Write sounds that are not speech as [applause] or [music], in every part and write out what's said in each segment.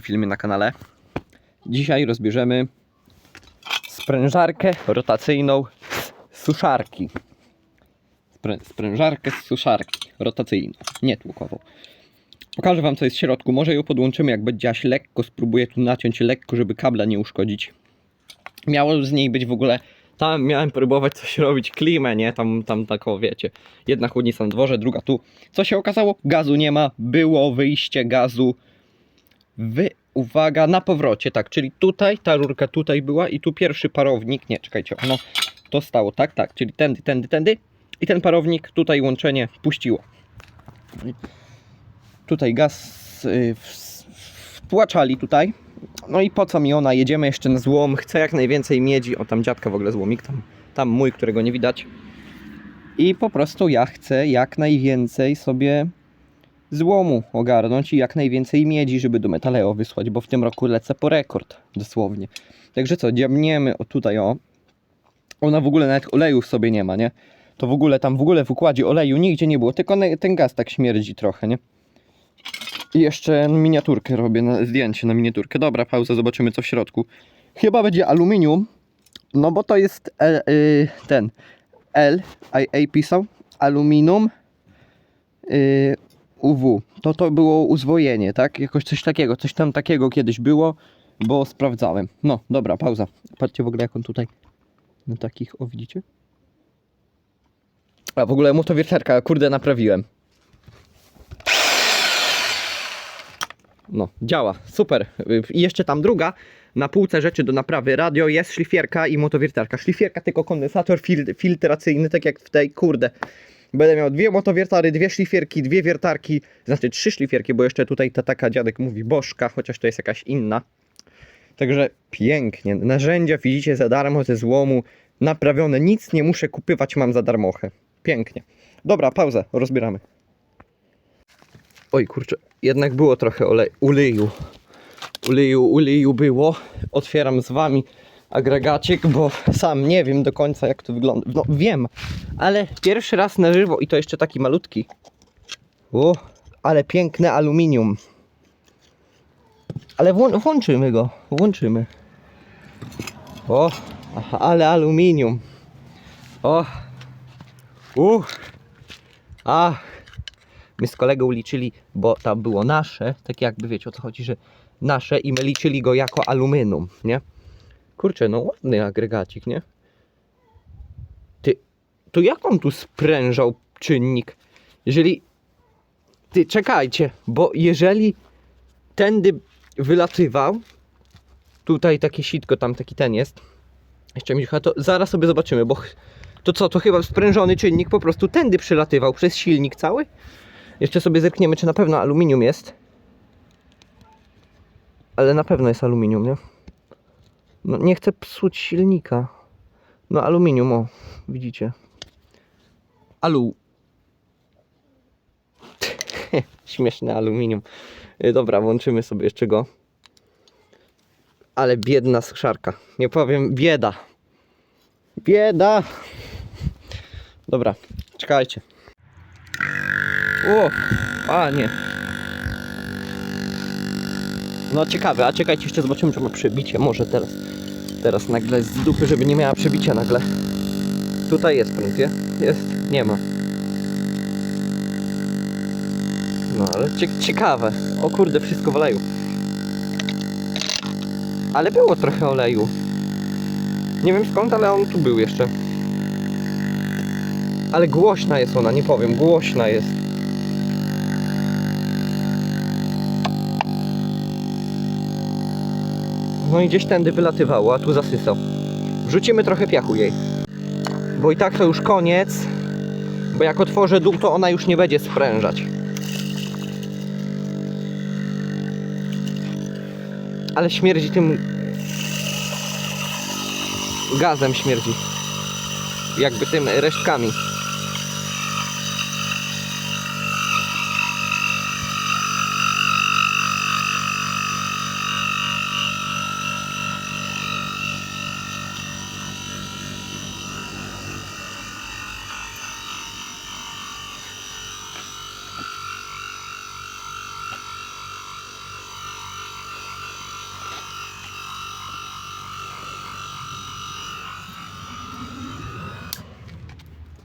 filmie na kanale. Dzisiaj rozbierzemy sprężarkę rotacyjną suszarki. Sprę sprężarkę z suszarki rotacyjną, nie tłukową. Pokażę Wam co jest w środku. Może ją podłączymy jak będzie aż lekko. Spróbuję tu naciąć lekko, żeby kabla nie uszkodzić. Miało z niej być w ogóle. Tam miałem próbować coś robić, klimę, nie? Tam, tam taką, wiecie. Jedna chłodnica na dworze, druga tu. Co się okazało? Gazu nie ma. Było wyjście gazu. Wy, uwaga, na powrocie, tak. Czyli tutaj, ta rurka tutaj była i tu pierwszy parownik. Nie, czekajcie, ono to stało, tak, tak. Czyli tędy, tędy, tędy. I ten parownik, tutaj łączenie puściło. Tutaj gaz y, w- wtłaczali tutaj. No i po co mi ona? Jedziemy jeszcze na złom. Chcę jak najwięcej miedzi. O, tam dziadka w ogóle złomik. Tam, tam mój, którego nie widać. I po prostu ja chcę jak najwięcej sobie złomu ogarnąć i jak najwięcej miedzi, żeby do Metaleo wysłać, bo w tym roku lecę po rekord, dosłownie. Także co, dziabniemy o tutaj o. Ona w ogóle nawet oleju w sobie nie ma, nie? To w ogóle tam w ogóle w układzie oleju nigdzie nie było, tylko ten gaz tak śmierdzi trochę, nie? I jeszcze miniaturkę robię, na, zdjęcie na miniaturkę. Dobra, pauza, zobaczymy co w środku. Chyba będzie aluminium, no bo to jest L, y, ten L, IA pisał, aluminium y, UW. To to było uzwojenie, tak? Jakoś coś takiego, coś tam takiego kiedyś było, bo sprawdzałem. No, dobra, pauza. Patrzcie w ogóle jak on tutaj na takich, o widzicie? A w ogóle motowiertarka, kurde, naprawiłem. No, działa, super. I jeszcze tam druga, na półce rzeczy do naprawy radio jest szlifierka i motowiertarka. Szlifierka tylko kondensator fil filtracyjny, tak jak w tej, kurde. Będę miał dwie motowiertary, dwie szlifierki, dwie wiertarki, znaczy trzy szlifierki, bo jeszcze tutaj ta taka dziadek mówi bożka, chociaż to jest jakaś inna. Także pięknie. Narzędzia widzicie za darmo ze złomu, naprawione, nic nie muszę kupywać, mam za darmochę. Pięknie. Dobra, pauza, rozbieramy. Oj kurczę, jednak było trochę olej, uleju. Uleju, uleju było. Otwieram z wami agregacik, bo sam nie wiem do końca jak to wygląda. No wiem, ale pierwszy raz na żywo i to jeszcze taki malutki. O, ale piękne aluminium. Ale włą- włączymy go, włączymy. O, aha, ale aluminium. O, uch, ach. My z kolegą liczyli, bo tam było nasze, tak jakby wiecie o co chodzi, że nasze i my liczyli go jako aluminium, nie? Kurczę, no ładny agregacik, nie? Ty, to jak on tu sprężał czynnik? Jeżeli, ty, czekajcie, bo jeżeli tędy wylatywał, tutaj takie sitko, tam taki ten jest, jeszcze mi to zaraz sobie zobaczymy, bo to co, to chyba sprężony czynnik po prostu tędy przylatywał przez silnik cały? Jeszcze sobie zerkniemy, czy na pewno aluminium jest. Ale na pewno jest aluminium, nie? No nie chcę psuć silnika. No aluminium, o, widzicie. Alu. [laughs] Śmieszne aluminium. Y, Dobra, włączymy sobie jeszcze go. Ale biedna skrzarka. Nie powiem, bieda. Bieda. Dobra, czekajcie. O, a nie. No ciekawe, a czekajcie, jeszcze zobaczymy, czy ma przebicie. Może teraz. Teraz nagle z dupy, żeby nie miała przebicia nagle. Tutaj jest prąd, nie? Jest? Nie ma. No ale cie ciekawe. O kurde, wszystko w oleju. Ale było trochę oleju. Nie wiem skąd, ale on tu był jeszcze. Ale głośna jest ona, nie powiem, głośna jest. No i gdzieś tędy wylatywało, a tu zasysał. Wrzucimy trochę piachu jej. Bo i tak to już koniec. Bo jak otworzę dół, to ona już nie będzie sprężać. Ale śmierdzi tym... Gazem śmierdzi. Jakby tym resztkami.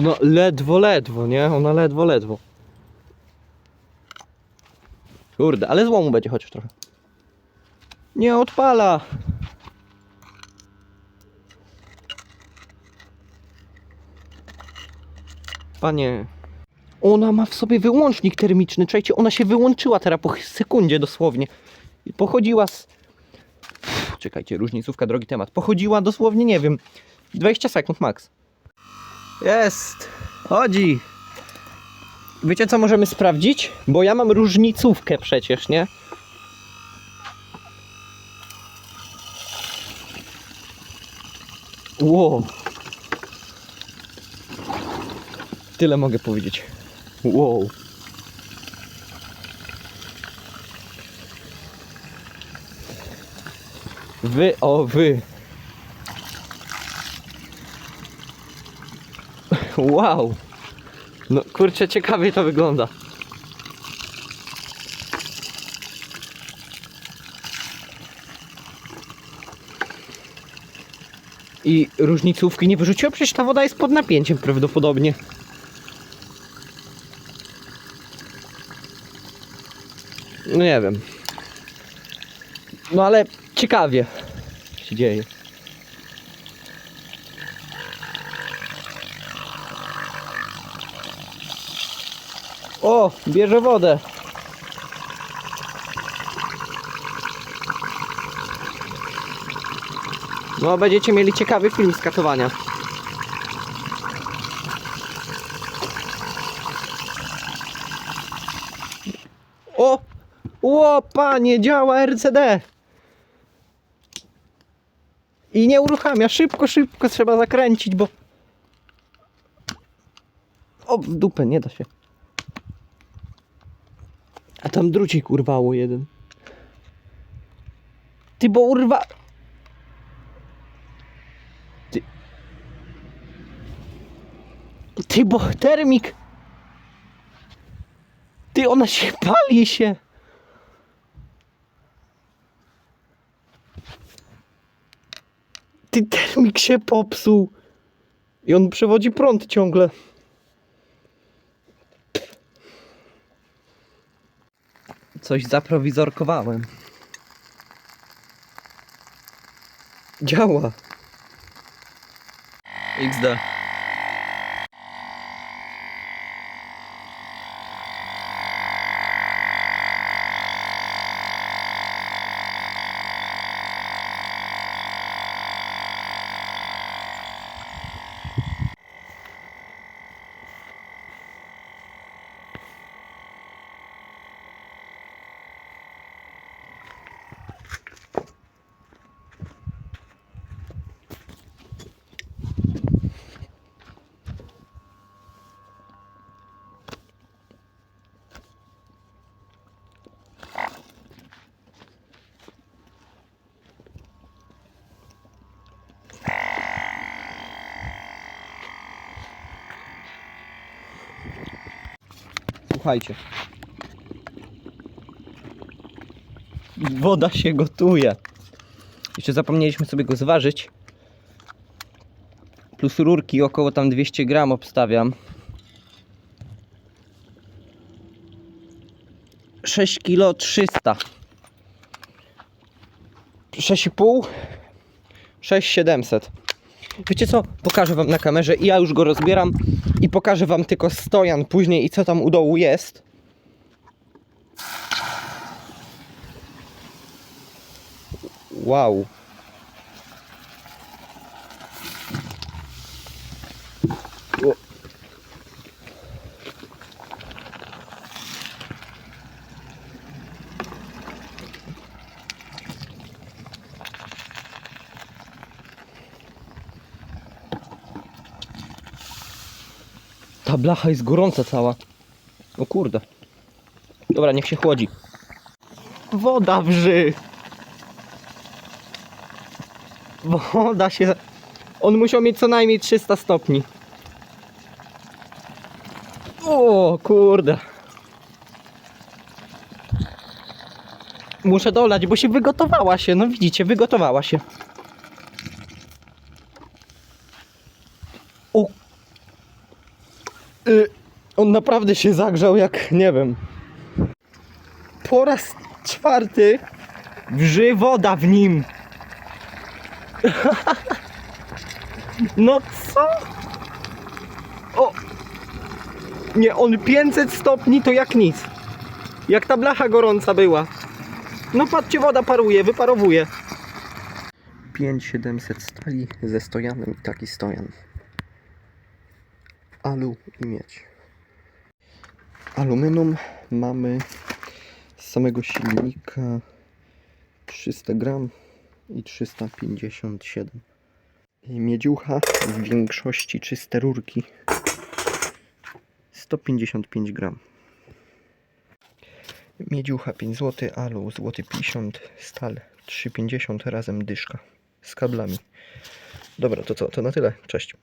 Ona ledwo, ledwo, nie? Ona ledwo, ledwo. Kurde, ale złomu będzie chociaż trochę. Nie odpala. Panie. Ona ma w sobie wyłącznik termiczny. Czekajcie, ona się wyłączyła teraz po sekundzie dosłownie. I Pochodziła z... Czekajcie, różnicówka, drogi temat. Pochodziła dosłownie, nie wiem, 20 sekund max. Jest! Chodzi! Wiecie co możemy sprawdzić? Bo ja mam różnicówkę przecież, nie? Wow. Tyle mogę powiedzieć. Wow. Wy, o wy. [laughs] Wow. No kurczę, ciekawie to wygląda. I różnicówki nie wyrzuciła, przecież ta woda jest pod napięciem prawdopodobnie. No nie wiem. No ale ciekawie się dzieje. O, bierze wodę. No, będziecie mieli ciekawy film z katowania. O! O, panie, działa RCD! I nie uruchamia. Szybko, szybko trzeba zakręcić, bo... O, w dupę, nie da się. A tam drucik urwało jeden. Ty, bo urwa... Ty... Ty, bo termik... Ty, ona się pali się. Ty, termik się popsuł. I on przewodzi prąd ciągle. Coś zaprowizorkowałem. Działa. XD. Słuchajcie. Woda się gotuje. Jeszcze zapomnieliśmy sobie go zważyć. Plus rurki około tam 200 gram obstawiam. 6 kg 300. 6,5 6700. Wiecie co? Pokażę wam na kamerze i ja już go rozbieram i pokażę wam tylko stojan później i co tam u dołu jest. Wow. Ta blacha jest gorąca cała. O kurde. Dobra, niech się chłodzi. Woda wrzy. Woda się... On musiał mieć co najmniej 300 stopni. O kurde. Muszę dolać, bo się wygotowała się. No widzicie, wygotowała się. O On naprawdę się zagrzał jak, nie wiem. Po raz czwarty wrzy woda w nim. [laughs] No co? O! Nie, on 500 stopni to jak nic. Jak ta blacha gorąca była. No patrzcie, woda paruje, wyparowuje. 5700 stali ze stojanem i taki stojan. Alu i miedź. Aluminium mamy z samego silnika 300 gram i 357. I Miedziucha w większości czyste rurki 155 gram. Miedziucha 5 zł, alu złoty 50, stal 3,50 razem dyszka z kablami. Dobra, to co? To na tyle. Cześć.